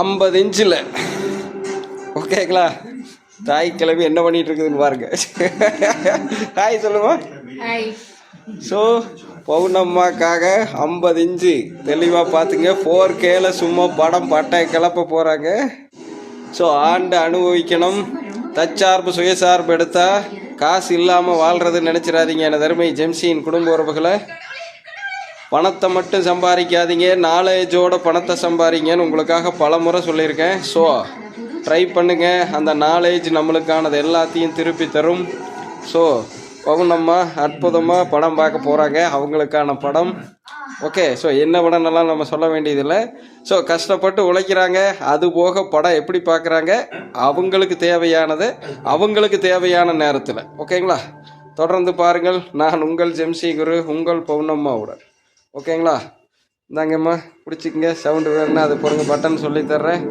ஐம்பது இன்ச்சில். ஓகேங்களா தாய் கிளம்பி என்ன பண்ணிட்டு இருக்குதுன்னு பாருங்க. ஹாய் சொல்லுமா? ஸோ பௌர்ணம்மாக்காக ஐம்பது இன்ச்சு. தெளிவாக பார்த்துங்க ஃபோர் கேல சும்மா படம் பட்டை கிளப்ப போகிறாங்க ஸோ ஆண்டு அனுபவிக்கணும். தற்சார்பு சுயசார்பு எடுத்தா காசு இல்லாமல் வாழ்கிறதுன்னு நினச்சிடாதீங்க. என தருமை ஜெம்சியின் குடும்ப உறவுகளை. பணத்தை மட்டும் சம்பாதிக்காதீங்க நாலேஜோட பணத்தை சம்பாதிங்கன்னு உங்களுக்காக பல முறை சொல்லியிருக்கேன். ஸோ ட்ரை பண்ணுங்க. அந்த நாலேஜ் நம்மளுக்கானது எல்லாத்தையும் திருப்பி தரும். ஸோ பவுனம்மா அற்புதமாக படம் பார்க்க போகிறாங்க அவங்களுக்கான படம். ஓகே ஸோ என்ன படம்லாம் நம்ம சொல்ல வேண்டியதில்லை. ஸோ கஷ்டப்பட்டு உழைக்கிறாங்க. அது போக படம் எப்படி பார்க்குறாங்க? அவங்களுக்கு தேவையானது அவங்களுக்கு தேவையான நேரத்தில். ஓகேங்களா தொடர்ந்து பாருங்கள். நான் உங்கள் ஜெம்சி குரு உங்கள் பவுனம்மாவுடன். ஓகேங்களா? இந்தாங்கம்மா பிடிச்சிக்கங்க. சவுண்டு வேணும்னா அது பொறுங்க பட்டன் சொல்லித்தர்றேன்.